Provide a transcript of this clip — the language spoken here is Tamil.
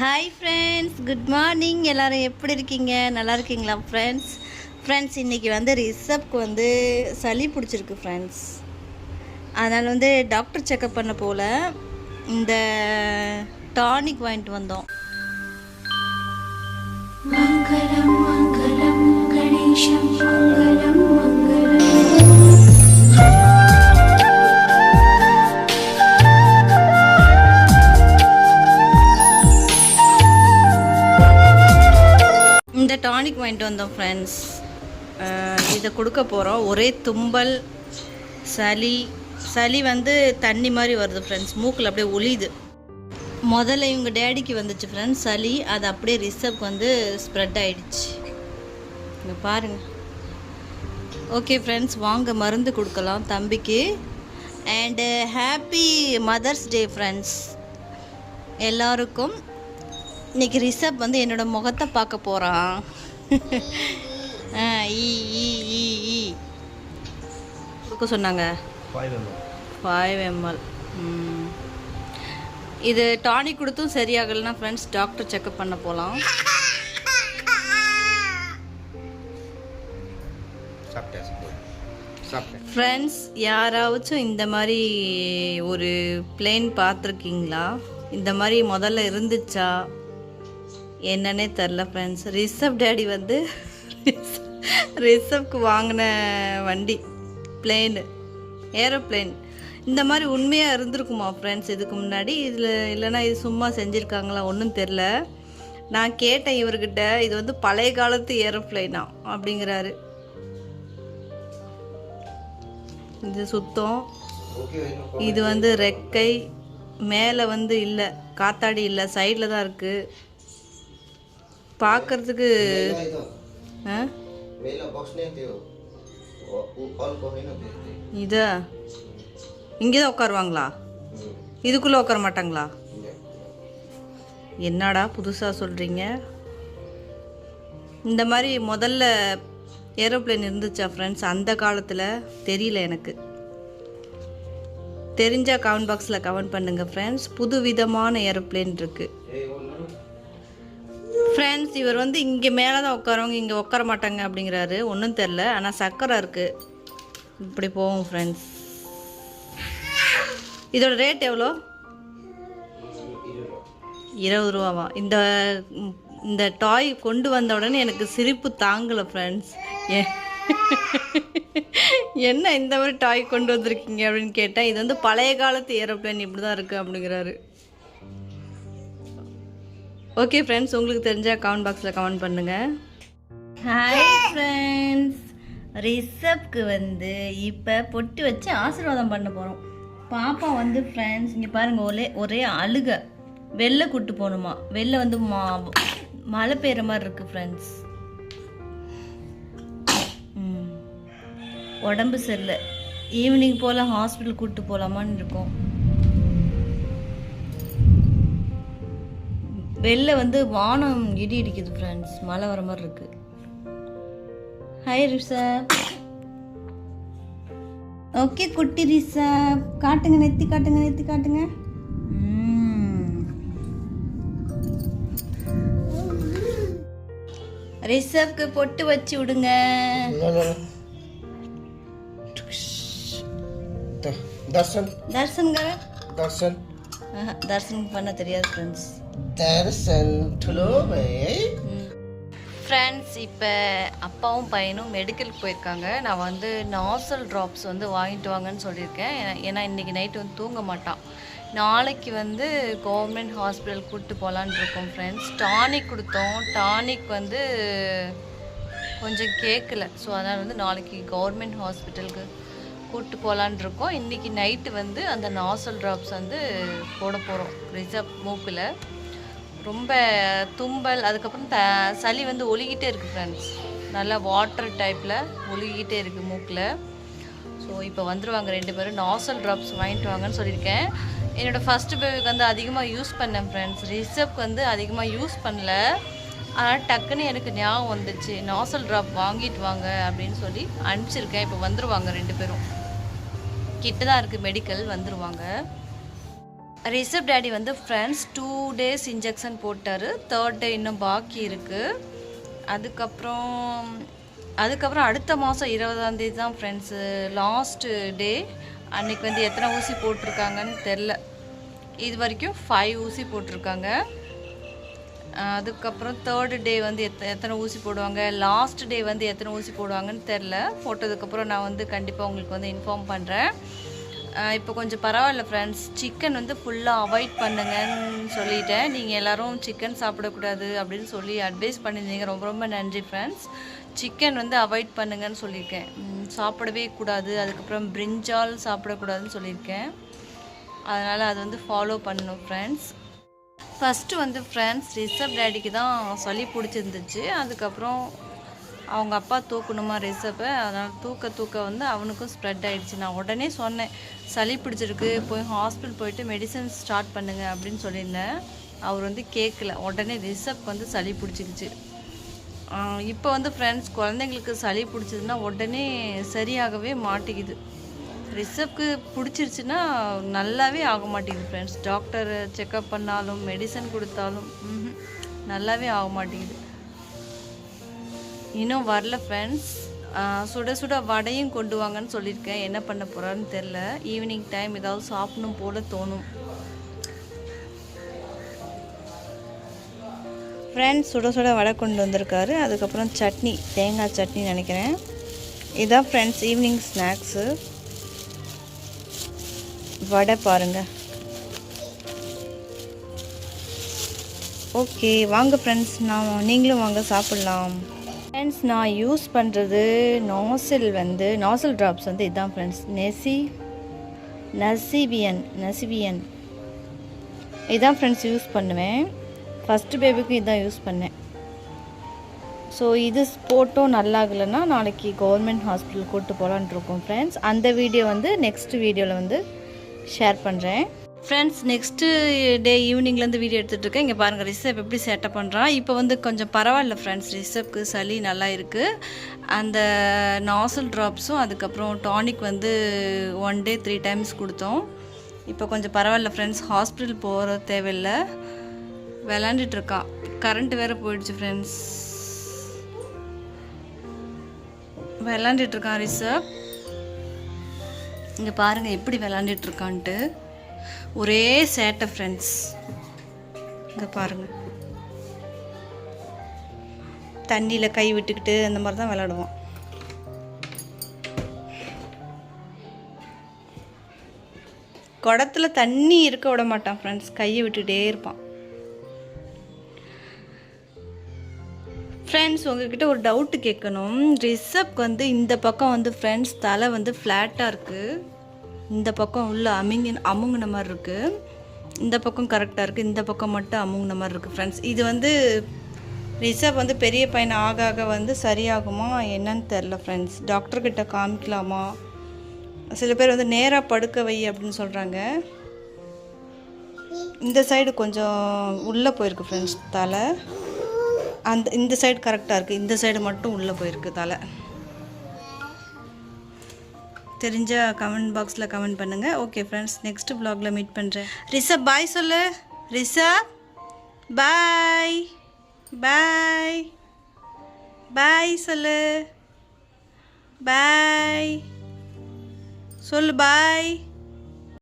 ஹாய் ஃப்ரெண்ட்ஸ் குட் மார்னிங் எல்லோரும் எப்படி இருக்கீங்க? நல்லா இருக்கீங்களா ஃப்ரெண்ட்ஸ் ஃப்ரெண்ட்ஸ் இன்றைக்கி வந்து ரிஷப்க்கு வந்து சளி பிடிச்சிருக்கு ஃப்ரெண்ட்ஸ் அதனால் வந்து டாக்டர் செக்கப் பண்ண போல். இந்த டானிக் வாங்கிட்டு வந்தோம். மங்களம் மங்களம் கணேசம் இந்த டானிக் வாங்கிட்டு வந்தோம் ஃப்ரெண்ட்ஸ் இதை கொடுக்க போகிறோம் ஒரே தும்பல் சளி சளி வந்து தண்ணி மாதிரி வருது ஃப்ரெண்ட்ஸ் மூக்கில் அப்படியே ஒளியுது. முதல்ல இவங்க டேடிக்கு வந்துச்சு ஃப்ரெண்ட்ஸ் சளி அது அப்படியே ரிசப்க்கு வந்து ஸ்ப்ரெட் ஆகிடுச்சு இங்கே பாருங்கள் ஓகே ஃப்ரெண்ட்ஸ் வாங்க மருந்து கொடுக்கலாம் தம்பிக்கு. And happy mother's day friends எல்லாருக்கும் இன்னைக்கு ரிசப் வந்து என்னோட முகத்தை பார்க்க போகிறான் ஈ ஈ ஈ ஈ. கொடுக்க சொன்னாங்க. ஃபைவ் எம்எல் இது டானிக் கொடுத்தும் சரியாகலைன்னா ஃப்ரெண்ட்ஸ் டாக்டர் செக்கப் பண்ண போகலாம் ஃப்ரெண்ட்ஸ் யாராச்சும் இந்த மாதிரி ஒரு பிளேன் பார்த்துருக்கீங்களா? இந்த மாதிரி முதல்ல இருந்துச்சா? என்னன்னே தெரில ஃப்ரெண்ட்ஸ் ரிசப் டேடி வந்து ரிசப்க்கு வாங்கின வண்டி பிளேனு ஏரோப்ளேன் இந்த மாதிரி உண்மையாக இருந்திருக்குமா ஃப்ரெண்ட்ஸ் இதுக்கு முன்னாடி இதில் இல்லைன்னா இது சும்மா செஞ்சுருக்காங்களா? ஒன்றும் தெரில நான் கேட்டேன் இவர்கிட்ட இது வந்து பழைய காலத்து ஏரோப்ளேனா அப்படிங்கிறாரு. இது சுத்தம். இது வந்து ரெக்கை. மேலே வந்து இல்லை. காத்தாடி இல்லை. சைடில் தான் இருக்குது பார்க்கறதுக்கு இதா? இங்கே தான் உட்காருவாங்களா? இதுக்குள்ளே உட்கார மாட்டாங்களா? என்னடா புதுசாக சொல்கிறீங்க இந்த மாதிரி முதல்ல ஏரோப்ளேன் இருந்துச்சா ஃப்ரெண்ட்ஸ் அந்த காலத்தில் தெரியல எனக்கு. தெரிஞ்சால் கவன் பாக்ஸில் கமெண்ட் பண்ணுங்கள் ஃப்ரெண்ட்ஸ் புது விதமான ஏரோப்ளேன் இருக்குது ஃப்ரெண்ட்ஸ் இவர் வந்து இங்கே மேலே தான் உட்காரவங்க இங்கே உட்கார மாட்டாங்க அப்படிங்கிறாரு. ஒன்றும் தெரில ஆனால் சக்கரை இருக்குது இப்படி போவோம் ஃப்ரெண்ட்ஸ் இதோட ரேட் எவ்வளோ? இருபது ரூபாவா? இந்த இந்த டாய் கொண்டு வந்த உடனே எனக்கு சிரிப்பு தாங்கலை ஃப்ரெண்ட்ஸ் ஏ என்ன இந்த மாதிரி டாய் கொண்டு வந்திருக்கீங்க அப்படின்னு கேட்டேன் இது வந்து பழைய காலத்து ஏரோப்ளேன் இப்படி தான் இருக்குது அப்படிங்கிறாரு. ஓகே ஃப்ரெண்ட்ஸ் உங்களுக்கு தெரிஞ்சால் கமெண்ட் பாக்ஸில் கமெண்ட் பண்ணுங்கள் ஹாய் ஃப்ரெண்ட்ஸ் ரிஷப்க்கு வந்து இப்போ பொட்டு வச்சு ஆசீர்வாதம் பண்ண போகிறோம் பாப்பா வந்து ஃப்ரெண்ட்ஸ் இங்கே பாருங்கள் ஒரே ஒரே அழுக. வெளில கூட்டு போகணுமா? வெளில வந்து மா மழை பெய்கிற மாதிரி இருக்குது ஃப்ரெண்ட்ஸ் உடம்பு சரியில்லை. ஈவினிங் போல் ஹாஸ்பிட்டல் கூப்பிட்டு போகலாமான்னு இருக்கோம். வெளில வந்து வானம் இடி இடிக்குது ஃப்ரெண்ட்ஸ் மழை வர மாதிரி இருக்கு. ஹாய் ரிஷப். ஓகே குட்டி ரிஷப். காட்டுங்க நெத்தி காட்டுங்க நெத்தி காட்டுங்க. ரிஷப்க்கு பொட்டு வச்சு விடுங்க. தர்ஷன். தர்ஷன் தர்ஷன். தரிசனம் பண்ண தெரியாது ஃப்ரெண்ட்ஸ் தரிசனம் ஃப்ரெண்ட்ஸ் இப்போ அப்பாவும் பையனும் மெடிக்கலுக்கு போயிருக்காங்க. நான் வந்து நாசல் ட்ராப்ஸ் வந்து வாங்கிட்டு வாங்கன்னு சொல்லியிருக்கேன். ஏன்னா இன்றைக்கி நைட்டு வந்து தூங்க மாட்டான். நாளைக்கு வந்து கவர்மெண்ட் ஹாஸ்பிட்டல் கூப்பிட்டு போகலான்னு இருக்கோம் ஃப்ரெண்ட்ஸ் டானிக் கொடுத்தோம். டானிக் வந்து கொஞ்சம் கேட்கல ஸோ அதனால் வந்து நாளைக்கு கவர்மெண்ட் ஹாஸ்பிட்டலுக்கு கூப்பிட்டு போகலான்னு இருக்கோம் இன்றைக்கி நைட்டு வந்து அந்த நாசல் ட்ராப்ஸ் வந்து போட போகிறோம் ரிசர்வ் மூக்கில். ரொம்ப தும்பல் அதுக்கப்புறம் த சளி வந்து ஒழுகிட்டே இருக்குது ஃப்ரெண்ட்ஸ் நல்லா வாட்டர் டைப்பில் ஒழுகிட்டே இருக்குது மூக்கில். ஸோ இப்போ வந்துடுவாங்க ரெண்டு பேரும். நாசல் ட்ராப்ஸ் வாங்கிட்டு வாங்கன்னு சொல்லியிருக்கேன். என்னோடய ஃபஸ்ட்டு பேபிக்கு வந்து அதிகமாக யூஸ் பண்ணேன் ஃப்ரெண்ட்ஸ் ரிசப்க்கு வந்து அதிகமாக யூஸ் பண்ணல. ஆனால் டக்குன்னு எனக்கு ஞாபகம் வந்துச்சு. நாசல் ட்ராப் வாங்கிட்டு வாங்க அப்படின்னு சொல்லி அனுப்பிச்சிருக்கேன். இப்போ வந்துடுவாங்க ரெண்டு பேரும். கிட்ட தான் இருக்குது மெடிக்கல் வந்துருவாங்க. ரிசப் டேடி வந்து ஃப்ரெண்ட்ஸ் டூ டேஸ் இன்ஜெக்ஷன் போட்டார் தேர்ட் டே இன்னும் பாக்கி இருக்குது அதுக்கப்புறம் அதுக்கப்புறம் அடுத்த மாதம் இருபதாந்தேதி தான் ஃப்ரெண்ட்ஸு லாஸ்ட்டு டே அன்னைக்கு வந்து எத்தனை ஊசி போட்டிருக்காங்கன்னு தெரில இது வரைக்கும் ஃபைவ் ஊசி போட்டிருக்காங்க. அதுக்கப்புறம் தேர்டு டே வந்து எத்த எத்தனை ஊசி போடுவாங்க? லாஸ்ட் டே வந்து எத்தனை ஊசி போடுவாங்கன்னு தெரில. போட்டதுக்கப்புறம் நான் வந்து கண்டிப்பாக உங்களுக்கு வந்து இன்ஃபார்ம் பண்ணுறேன் இப்போ கொஞ்சம் பரவாயில்ல ஃப்ரெண்ட்ஸ் சிக்கன் வந்து ஃபுல்லாக அவாய்ட் பண்ணுங்கன்னு சொல்லிட்டேன். நீங்கள் எல்லாரும் சிக்கன் சாப்பிடக்கூடாது அப்படின்னு சொல்லி அட்வைஸ் பண்ணியிருந்தீங்க. ரொம்ப ரொம்ப நன்றி ஃப்ரெண்ட்ஸ் சிக்கன் வந்து அவாய்ட் பண்ணுங்கன்னு சொல்லியிருக்கேன். சாப்பிடவே கூடாது. அதுக்கப்புறம் பிரிஞ்சால் சாப்பிடக்கூடாதுன்னு சொல்லியிருக்கேன். அதனால் அது வந்து ஃபாலோ பண்ணணும் ஃப்ரெண்ட்ஸ் ஃபஸ்ட்டு வந்து ஃப்ரெண்ட்ஸ் ரிஷப் டேடிக்கு தான் சளி பிடிச்சிருந்துச்சு. அதுக்கப்புறம் அவங்க அப்பா தூக்கணுமா ரிஷப்பை அதனால் தூக்க தூக்க வந்து அவனுக்கும் ஸ்ப்ரெட் ஆகிடுச்சு நான் உடனே சொன்னேன் சளி பிடிச்சிருக்கு போய் ஹாஸ்பிட்டல் போயிட்டு மெடிசன் ஸ்டார்ட் பண்ணுங்க அப்படின்னு சொல்லியிருந்தேன். அவர் வந்து கேட்கல. உடனே ரிஷப்க்கு வந்து சளி பிடிச்சிக்கிச்சு இப்போ வந்து ஃப்ரெண்ட்ஸ் குழந்தைங்களுக்கு சளி பிடிச்சதுன்னா உடனே சரியாகவே மாட்டிக்குது. ரிஷப்க்கு பிடிச்சிருச்சுன்னா நல்லாவே ஆக மாட்டேங்குது ஃப்ரெண்ட்ஸ் டாக்டர் செக்கப் பண்ணாலும் மெடிசன் கொடுத்தாலும் நல்லாவே ஆக மாட்டேங்குது. இன்னும் வரல ஃப்ரெண்ட்ஸ் சுட சுட வடையும் கொண்டு வாங்கன்னு சொல்லியிருக்கேன். என்ன பண்ண போகிறான்னு தெரில ஈவினிங் டைம் ஏதாவது சாப்பிடணும் போல் தோணும். ஃப்ரெண்ட்ஸ் சுட சுட வடை கொண்டு வந்திருக்காரு. அதுக்கப்புறம் சட்னி தேங்காய் சட்னி நினைக்கிறேன். இதான் ஃப்ரெண்ட்ஸ் ஈவினிங் ஸ்நாக்ஸு வடை பாருங்கள் ஓகே வாங்க ஃப்ரெண்ட்ஸ் நான் நீங்களும் வாங்க சாப்பிட்லாம். ஃப்ரெண்ட்ஸ் நான் யூஸ் பண்ணுறது நாசில் வந்து நாசில் ட்ராப்ஸ் வந்து இதுதான் ஃப்ரெண்ட்ஸ் நெசி நசிபியன் நசிபியன் இதுதான் ஃப்ரெண்ட்ஸ் யூஸ் பண்ணுவேன். ஃபஸ்ட்டு பேபிக்கும் இதுதான் யூஸ் பண்ணேன். ஸோ இது போட்டோம் நல்லாகலைன்னா நாளைக்கு கவர்மெண்ட் ஹாஸ்பிட்டல் கூப்பிட்டு போகலான் இருக்கோம் ஃப்ரெண்ட்ஸ் அந்த வீடியோ வந்து நெக்ஸ்ட் வீடியோவில் வந்து ஷேர் பண்ணுறேன் ஃப்ரெண்ட்ஸ் நெக்ஸ்ட்டு டே ஈவினிங்லேருந்து வீடியோ எடுத்துகிட்டு இருக்கேன். இங்கே பாருங்கள் ரிஷப் எப்படி சேட்டப் பண்ணுறான் இப்போ வந்து கொஞ்சம் பரவாயில்ல ஃப்ரெண்ட்ஸ் ரிஷப்க்கு சளி நல்லா இருக்குது அந்த நாசல் ட்ராப்ஸும் அதுக்கப்புறம் டானிக் வந்து ஒன் டே த்ரீ டைம்ஸ் கொடுத்தோம். இப்போ கொஞ்சம் பரவாயில்ல ஃப்ரெண்ட்ஸ் ஹாஸ்பிட்டல் போகிற தேவையில்லை. விளாண்டுட்ருக்கான் கரண்ட் வேறு போயிடுச்சு ஃப்ரெண்ட்ஸ் விளாண்டுட்ருக்கான் ரிஷப். இங்கே பாருங்கள் எப்படி விளாண்டுட்ருக்கான்ட்டு ஒரே சேட்டை ஃப்ரெண்ட்ஸ் இங்கே பாருங்கள் தண்ணியில் கை விட்டுக்கிட்டு அந்த மாதிரி தான் விளாடுவான். குடத்துல தண்ணி இருக்க விட மாட்டான் ஃப்ரெண்ட்ஸ் கையை விட்டுகிட்டே இருப்பான். ஃப்ரெண்ட்ஸ் உங்ககிட்ட ஒரு டவுட்டு கேட்கணும். ரிஷப்க்கு வந்து இந்த பக்கம் வந்து ஃப்ரெண்ட்ஸ் தலை வந்து ஃப்ளாட்டாக இருக்குது இந்த பக்கம் உள்ள அமுங்கி அமுங்கின மாதிரி இருக்குது இந்த பக்கம் கரெக்டாக இருக்குது இந்த பக்கம் மட்டும் அமுங்கின மாதிரி இருக்குது ஃப்ரெண்ட்ஸ் இது வந்து ரிஷப் வந்து பெரிய பையன் ஆக ஆக வந்து சரியாகுமா என்னன்னு தெரில ஃப்ரெண்ட்ஸ் டாக்டர்கிட்ட காமிக்கலாமா? சில பேர் வந்து நேராக படுக்க வை அப்படின்னு சொல்கிறாங்க இந்த சைடு கொஞ்சம் உள்ளே போயிருக்கு ஃப்ரெண்ட்ஸ் தலை. அந்த இந்த சைடு கரெக்டாக இருக்குது இந்த சைடு மட்டும் உள்ளே போயிருக்கு தலை. தெரிஞ்ச கமெண்ட் பாக்ஸில் கமெண்ட் பண்ணுங்கள் ஓகே ஃப்ரெண்ட்ஸ் நெக்ஸ்ட் ப்ளாகில் மீட் பண்ணுறேன் ரிஷப் பாய் சொல்லு. ரிஷப் பாய் பாய் பாய் சொல்லு. பாய் சொல்லு பாய்